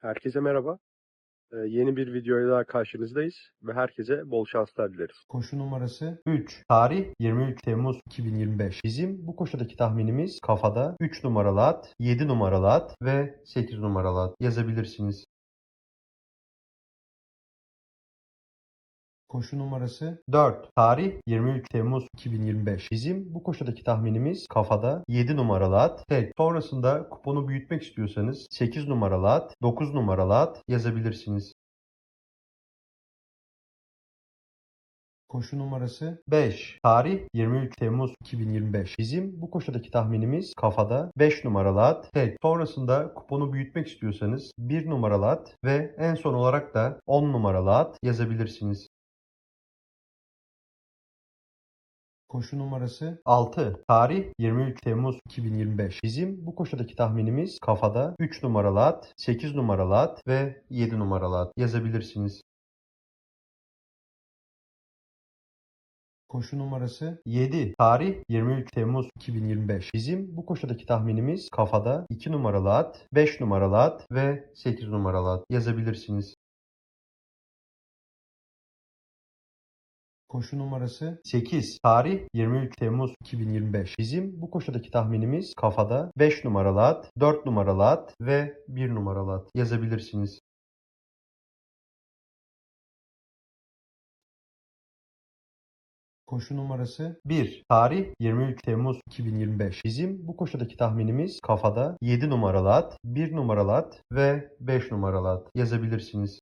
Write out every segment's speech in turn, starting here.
Herkese merhaba. Ee, yeni bir videoyla daha karşınızdayız ve herkese bol şanslar dileriz. Koşu numarası 3. Tarih 23 Temmuz 2025. Bizim bu koşudaki tahminimiz kafada 3 numaralı at, 7 numaralı at ve 8 numaralı at yazabilirsiniz. Koşu numarası 4. Tarih 23 Temmuz 2025. Bizim bu koşudaki tahminimiz kafada 7 numaralı at, tek. Sonrasında kuponu büyütmek istiyorsanız 8 numaralı at, 9 numaralı at yazabilirsiniz. Koşu numarası 5. Tarih 23 Temmuz 2025. Bizim bu koşudaki tahminimiz kafada 5 numaralı at, tek. Sonrasında kuponu büyütmek istiyorsanız 1 numaralı at ve en son olarak da 10 numaralı at yazabilirsiniz. Koşu numarası 6. Tarih 23 Temmuz 2025. Bizim bu koşudaki tahminimiz kafada 3 numaralı at, 8 numaralı at ve 7 numaralı at yazabilirsiniz. Koşu numarası 7. Tarih 23 Temmuz 2025. Bizim bu koşudaki tahminimiz kafada 2 numaralı at, 5 numaralı at ve 8 numaralı at yazabilirsiniz. Koşu numarası 8. Tarih 23 Temmuz 2025. Bizim bu koşudaki tahminimiz kafada 5 numaralı at, 4 numaralı at ve 1 numaralı at yazabilirsiniz. Koşu numarası 1. Tarih 23 Temmuz 2025. Bizim bu koşudaki tahminimiz kafada 7 numaralı at, 1 numaralı at ve 5 numaralı at yazabilirsiniz.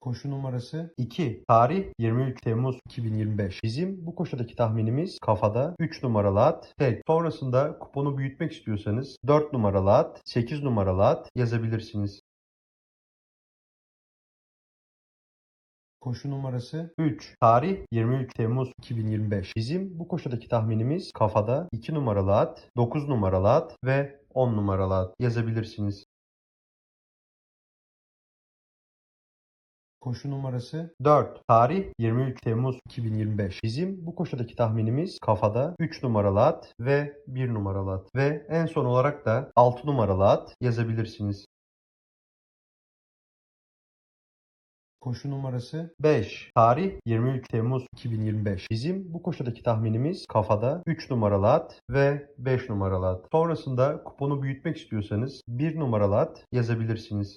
Koşu numarası 2. Tarih 23 Temmuz 2025. Bizim bu koşudaki tahminimiz kafada 3 numaralı at, tek. Sonrasında kuponu büyütmek istiyorsanız 4 numaralı at, 8 numaralı at yazabilirsiniz. Koşu numarası 3. Tarih 23 Temmuz 2025. Bizim bu koşudaki tahminimiz kafada 2 numaralı at, 9 numaralı at ve 10 numaralı at yazabilirsiniz. Koşu numarası 4. Tarih 23 Temmuz 2025. Bizim bu koşudaki tahminimiz kafada 3 numaralı at ve 1 numaralı at ve en son olarak da 6 numaralı at yazabilirsiniz. Koşu numarası 5. Tarih 23 Temmuz 2025. Bizim bu koşudaki tahminimiz kafada 3 numaralı at ve 5 numaralı at. Sonrasında kuponu büyütmek istiyorsanız 1 numaralı at yazabilirsiniz.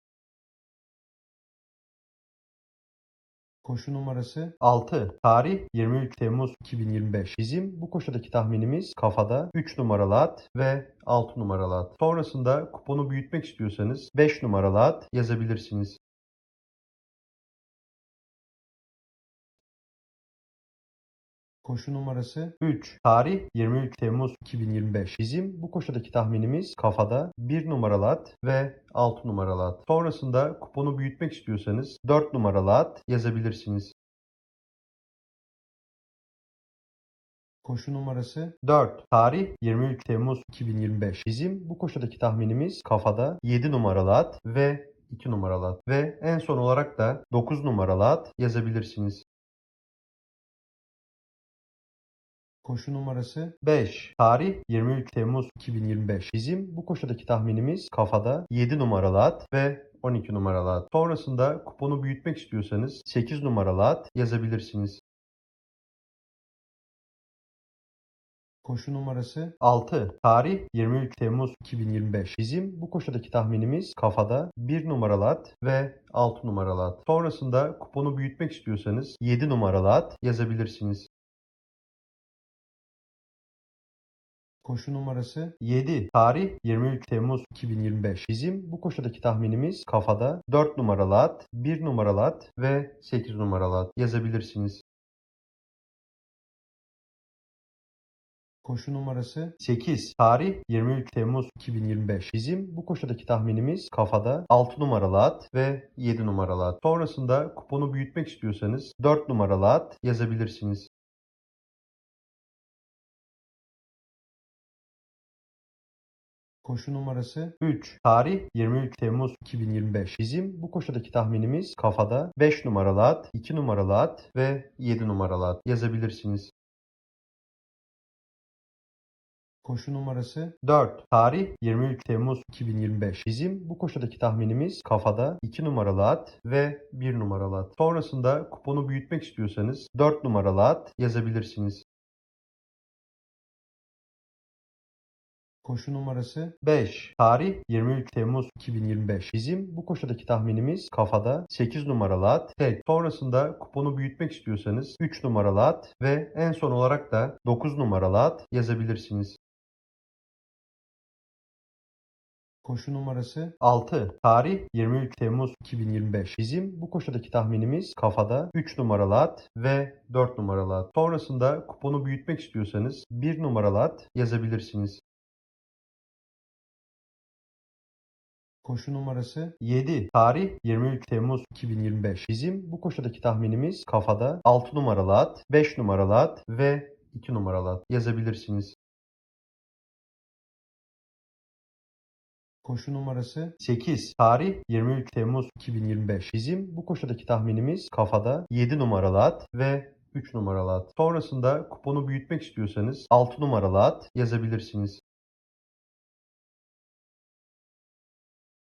Koşu numarası 6. Tarih 23 Temmuz 2025. Bizim bu koşudaki tahminimiz kafada 3 numaralı at ve 6 numaralı at. Sonrasında kuponu büyütmek istiyorsanız 5 numaralı at yazabilirsiniz. Koşu numarası 3. Tarih 23 Temmuz 2025. Bizim bu koşudaki tahminimiz kafada 1 numaralı at ve 6 numaralı at. Sonrasında kuponu büyütmek istiyorsanız 4 numaralı at yazabilirsiniz. Koşu numarası 4. Tarih 23 Temmuz 2025. Bizim bu koşudaki tahminimiz kafada 7 numaralı at ve 2 numaralı at ve en son olarak da 9 numaralı at yazabilirsiniz. Koşu numarası 5. Tarih 23 Temmuz 2025. Bizim bu koşudaki tahminimiz kafada 7 numaralı at ve 12 numaralı at. Sonrasında kuponu büyütmek istiyorsanız 8 numaralı at yazabilirsiniz. Koşu numarası 6. Tarih 23 Temmuz 2025. Bizim bu koşudaki tahminimiz kafada 1 numaralı at ve 6 numaralı at. Sonrasında kuponu büyütmek istiyorsanız 7 numaralı at yazabilirsiniz. Koşu numarası 7. Tarih 23 Temmuz 2025. Bizim bu koşudaki tahminimiz kafada 4 numaralı at, 1 numaralı at ve 8 numaralı at yazabilirsiniz. Koşu numarası 8. Tarih 23 Temmuz 2025. Bizim bu koşudaki tahminimiz kafada 6 numaralı at ve 7 numaralı at. Sonrasında kuponu büyütmek istiyorsanız 4 numaralı at yazabilirsiniz. Koşu numarası 3. Tarih 23 Temmuz 2025. Bizim bu koşudaki tahminimiz kafada 5 numaralı at, 2 numaralı at ve 7 numaralı at yazabilirsiniz. Koşu numarası 4. Tarih 23 Temmuz 2025. Bizim bu koşudaki tahminimiz kafada 2 numaralı at ve 1 numaralı at. Sonrasında kuponu büyütmek istiyorsanız 4 numaralı at yazabilirsiniz. Koşu numarası 5. Tarih 23 Temmuz 2025. Bizim bu koşudaki tahminimiz kafada 8 numaralı at, tek. Sonrasında kuponu büyütmek istiyorsanız 3 numaralı at ve en son olarak da 9 numaralı at yazabilirsiniz. Koşu numarası 6. Tarih 23 Temmuz 2025. Bizim bu koşudaki tahminimiz kafada 3 numaralı at ve 4 numaralı at. Sonrasında kuponu büyütmek istiyorsanız 1 numaralı at yazabilirsiniz. Koşu numarası 7. Tarih 23 Temmuz 2025. Bizim bu koşudaki tahminimiz kafada 6 numaralı at, 5 numaralı at ve 2 numaralı at yazabilirsiniz. Koşu numarası 8. Tarih 23 Temmuz 2025. Bizim bu koşudaki tahminimiz kafada 7 numaralı at ve 3 numaralı at. Sonrasında kuponu büyütmek istiyorsanız 6 numaralı at yazabilirsiniz.